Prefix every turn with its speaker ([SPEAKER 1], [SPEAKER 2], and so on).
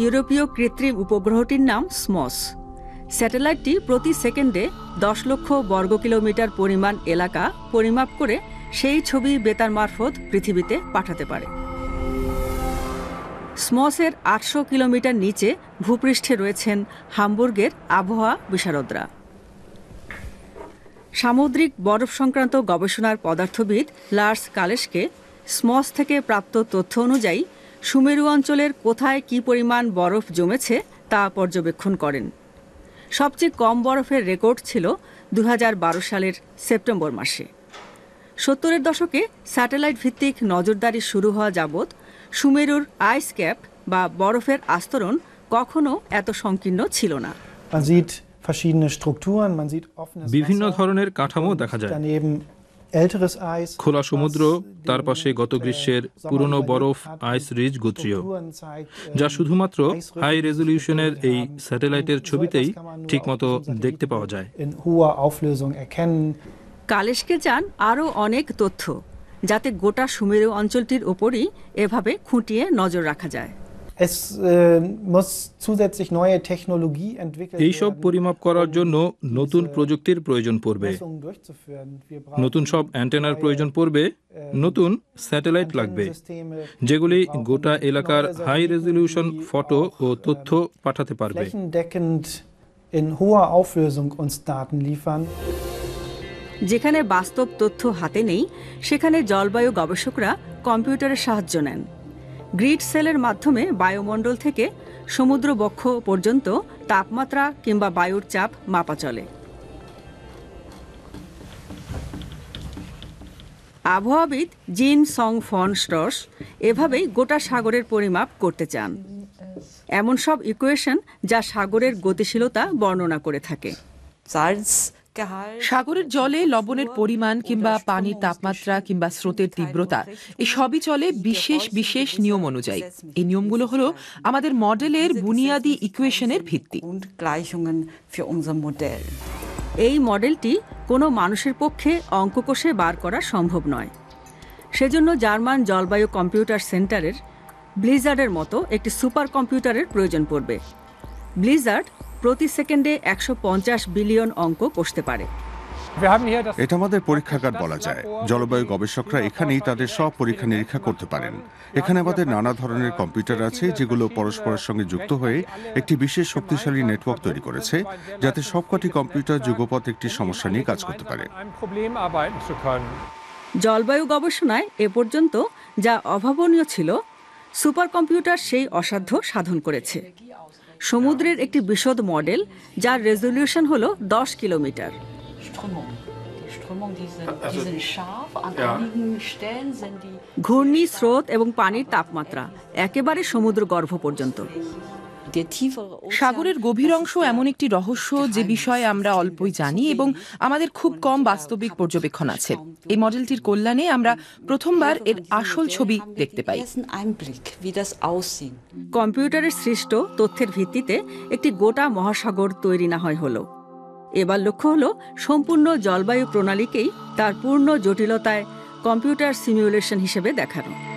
[SPEAKER 1] ইউরোপীয় কৃত্রিম উপগ্রহটির নাম স্মস। স্যাটেলাইটটি প্রতি সেকেন্ডে দশ লক্ষ বর্গ কিলোমিটার পরিমাণ এলাকা পরিমাপ করে সেই ছবি বেতার মারফত পৃথিবীতে পাঠাতে পারে। স্মসের আটশো কিলোমিটার নিচে ভূপৃষ্ঠে রয়েছেন হামবুর্গের আবহাওয়া বিশারদরা। সামুদ্রিক বরফ সংক্রান্ত গবেষণার পদার্থবিদ লার্স কালেশকে স্মস থেকে প্রাপ্ত তথ্য অনুযায়ী সুমেরু অঞ্চলের কোথায় কি পরিমাণ বরফ জমেছে তা পর্যবেক্ষণ করেন। সবচেয়ে কম বরফের রেকর্ড ছিল দু হাজার বারো সালের সেপ্টেম্বর মাসে। সত্তরের দশকে স্যাটেলাইট ভিত্তিক নজরদারি শুরু হওয়া যাবৎ সুমেরুর আইস ক্যাপ বা বরফের আস্তরণ কখনো এত সংকীর্ণ ছিল না।
[SPEAKER 2] বিভিন্ন ধরনের কাঠামো দেখা যায়। খোলা সমুদ্র তার পাশে গত গ্রীষ্মের পুরনো বরফ আইস রিজ গোত্রীয় যা শুধুমাত্র হাই রেজলিউশনের এই স্যাটেলাইটের ছবিতেই ঠিকমতো দেখতে পাওয়া যায়।
[SPEAKER 1] কালেশকে চান আরও অনেক তথ্য যাতে গোটা সুমেরু অঞ্চলটির ওপরই এভাবে খুঁটিয়ে নজর রাখা যায়।
[SPEAKER 3] Es äh, muss zusätzlich neue Technologie entwickelt
[SPEAKER 2] এইসব
[SPEAKER 3] werden,
[SPEAKER 2] পরিমাপ করার
[SPEAKER 3] um
[SPEAKER 2] জন্য নতুন প্রযুক্তির প্রয়োজন পড়বে নতুন সব অ্যান্টেনার প্রয়োজন পড়বে নতুন স্যাটেলাইট লাগবে. যেগুলি গোটা এলাকার হাই রেজলিউশন ফটো ও তথ্য পাঠাতে পারবে
[SPEAKER 3] flächendeckend in hoher Auflösung uns Daten liefern.
[SPEAKER 1] যেখানে বাস্তব তথ্য হাতে নেই সেখানে জলবায়ু গবেষকরা কম্পিউটারের সাহায্য নেন গ্রিড সেলের মাধ্যমে বায়ুমণ্ডল থেকে সমুদ্র বক্ষ পর্যন্ত তাপমাত্রা কিংবা বায়ুর চাপ মাপা চলে আবহাওয়াবিদ জিন সং ফন স্টস এভাবেই গোটা সাগরের পরিমাপ করতে চান এমন সব ইকুয়েশন যা সাগরের গতিশীলতা বর্ণনা করে থাকে
[SPEAKER 4] Salzgehalt.
[SPEAKER 5] সাগরের জলে লবণের পরিমাণ কিংবা পানির তাপমাত্রা কিংবা স্রোতের তীব্রতা এই সবই চলে বিশেষ বিশেষ নিয়ম অনুযায়ী। এই নিয়মগুলো হলো আমাদের মডেলের বুনিয়াদি ইকুয়েশনের ভিত্তি.
[SPEAKER 1] এই মডেলটি কোনো মানুষের পক্ষে অঙ্ক কষে বার করা সম্ভব নয়। সেজন্য জার্মান জলবায়ু কম্পিউটার সেন্টারের ব্লিজার্ডের মতো একটি সুপার কম্পিউটারের প্রয়োজন পড়বে। ব্লিজার্ড প্রতি সেকেন্ডে একশো পঞ্চাশ বিলিয়ন অঙ্ক কষতে পারে।
[SPEAKER 6] এটা আমাদের পরীক্ষাগার বলা যায়। জলবায়ু গবেষকরা এখানেই তাদের সব পরীক্ষা নিরীক্ষা করতে পারেন। এখানে আমাদের নানা ধরনের কম্পিউটার আছে যেগুলো পরস্পরের সঙ্গে যুক্ত হয়ে একটি বিশেষ শক্তিশালী নেটওয়ার্ক তৈরি করেছে যাতে সবকটি কম্পিউটার যুগপথ একটি সমস্যা নিয়ে কাজ করতে পারে।
[SPEAKER 1] জলবায়ু গবেষণায় এ পর্যন্ত যা অভাবনীয় ছিল সুপার কম্পিউটার সেই অসাধ্য সাধন করেছে। সমুদ্রের একটি বিশদ মডেল যার রেজলিউশন হল দশ কিলোমিটার। ঘূর্ণি স্রোত এবং পানির তাপমাত্রা একেবারে সমুদ্র গর্ভ পর্যন্ত।
[SPEAKER 5] সাগরের গভীর অংশ এমন একটি রহস্য যে বিষয়ে আমরা অল্পই জানি এবং আমাদের খুব কম বাস্তবিক পর্যবেক্ষণ আছে। এই মডেলটির কল্যাণে আমরা প্রথমবার এর আসল ছবি দেখতে পাই.
[SPEAKER 1] কম্পিউটারের সৃষ্ট তথ্যের ভিত্তিতে একটি গোটা মহাসাগর তৈরি না হয় হলো। এবার লক্ষ্য হলো, সম্পূর্ণ জলবায়ু প্রণালীকেই তার পূর্ণ জটিলতায় কম্পিউটার সিমিউলেশন হিসেবে দেখানো।